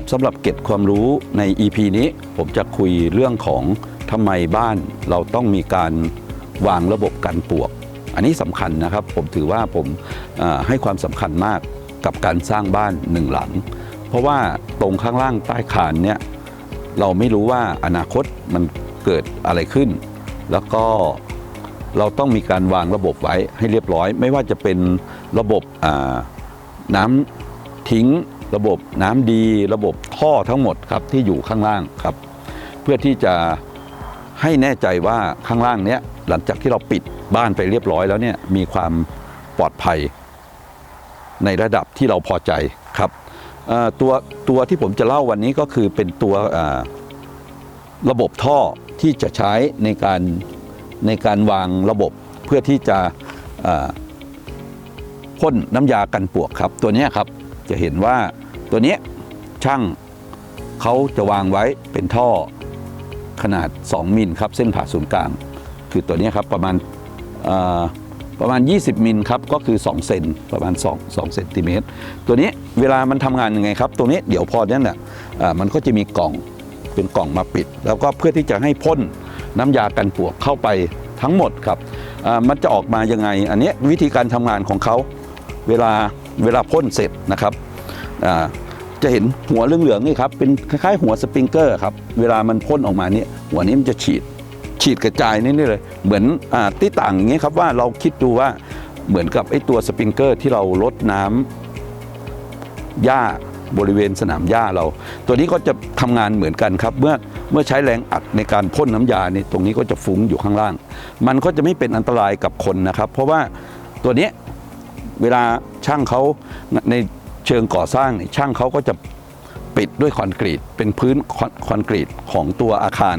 ครับสำหรับเก็บความรู้ใน EP นี้ผมจะคุยเรื่องของทำไมบ้านเราต้องมีการวางระบบกันปลวก อันนี้สำคัญนะครับ ผมถือว่าผมให้ความสำคัญมากกับการสร้างบ้านหนึ่งหลัง เพราะว่าตรงข้างล่างใต้คานเนี่ยเราไม่รู้ว่าอนาคตมันเกิดอะไรขึ้น แล้วก็เราต้องมีการวางระบบไว้ให้เรียบร้อย ไม่ว่าจะเป็นระบบน้ำทิ้ง ระบบน้ำดีระบบท่อทั้งหมดครับที่อยู่ข้างล่างครับ เพื่อที่จะให้แน่ใจว่าข้างล่างเนี้ยหลังจากที่เราปิดบ้านไปเรียบร้อยแล้วเนี่ยมีความปลอดภัย ในระดับที่เราพอใจครับตัวตัวที่ผมจะเล่าวันนี้ก็คือเป็นตัวระบบท่อที่จะใช้ในการในการวางระบบเพื่อที่จะพ่นน้ำยากันปวกครับ ตัวเนี้ยครับจะเห็นว่า ตัวนี้ช่างเขาจะวางไว้เป็นท่อขนาด 2 มิลครับเส้นผ่าศูนย์กลาง คือตัวนี้ครับประมาณประมาณ 20 มิลครับก็คือ 2 เซนประมาณ2 2เซนติเมตรตัวนี้เวลามันทำงานยังไงครับตัวนี้เดี๋ยวพอเนั้นน่ะอ่ามันก็จะมีกล่องเป็นกล่องมาปิด แล้วก็เพื่อที่จะให้พ่นน้ำยากันปวกเข้าไปทั้งหมดครับมันจะออกมายังไง อันนี้วิธีการทำงานของเขาเวลาเวลาพ่นเสร็จนะครับ จะเห็นหัวเหลืองๆนี่ครับเป็นคล้ายๆหัวสปริงเกอร์ครับเวลามันพ่นออกมาเนี่ยหัวนี้มันจะฉีดฉีดกระจายนี่นี่เลย เหมือนอที่ต่างอย่างเงี้ยครับว่าเราคิดดูว่าเหมือนกับไอ้ตัวสปริงเกอร์ที่เราลดน้ำหญ้าบริเวณสนามหญ้าเรา ตัวนี้ก็จะทำงานเหมือนกันครับ เมื่อเมื่อใช้แรงอัดในการพ่นน้ำยาเนี่ยตรงนี้ก็จะฟุ้งอยู่ข้างล่าง มันก็จะไม่เป็นอันตรายกับคนนะครับ เพราะว่าตัวนี้เวลาช่างเขาใน เชิงก่อสร้างช่างเขาก็จะปิดด้วยคอนกรีต เป็นพื้นคอนกรีตของตัวอาคาร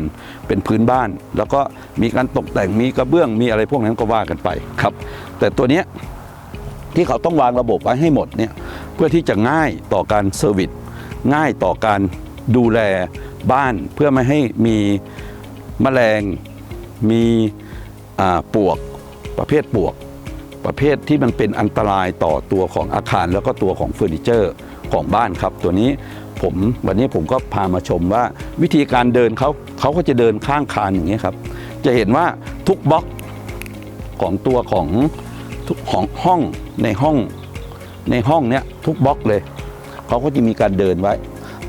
เป็นพื้นบ้าน แล้วก็มีการตกแต่งมีกระเบื้องมีอะไรพวกนั้นก็ว่ากันไปครับ แต่ตัวเนี้ยที่เขาต้องวางระบบไว้ให้หมดเนี่ยเพื่อที่จะง่ายต่อการเซอร์วิสง่ายต่อการดูแลบ้านเพื่อไม่ให้มีแมลงมีปวกประเภทปวก ประเภทที่มันเป็นอันตรายต่อตัวของอาคารแล้วก็ตัวของเฟอร์นิเจอร์ของบ้านครับ ตัวนี้ผมวันนี้ผมก็พามาชมว่าวิธีการเดินเขาเขาก็จะเดินข้างคานอย่างนี้ยครับ จะเห็นว่าทุกบล็อกของตัวของของห้องในห้องในห้องเนี้ยทุกบล็อกเลยเขาก็จะมีการเดินไว้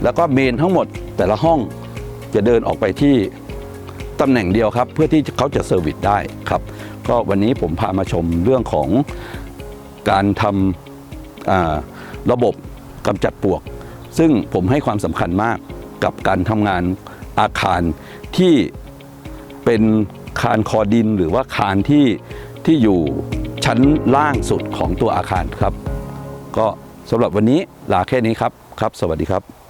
แล้วก็เมนทั้งหมดแต่ละห้องจะเดินออกไปที่ ตำแหน่งเดียวครับ เพื่อที่เขาจะเซอร์วิสได้ครับ ก็วันนี้ผมพามาชมเรื่องของการทำระบบกำจัดปลวก ซึ่งผมให้ความสำคัญมากกับการทำงานอาคารที่เป็นคานคอดินหรือว่าคานที่ที่อยู่ชั้นล่างสุดของตัวอาคารครับ ก็สำหรับวันนี้ลาแค่นี้ครับครับ สวัสดีครับ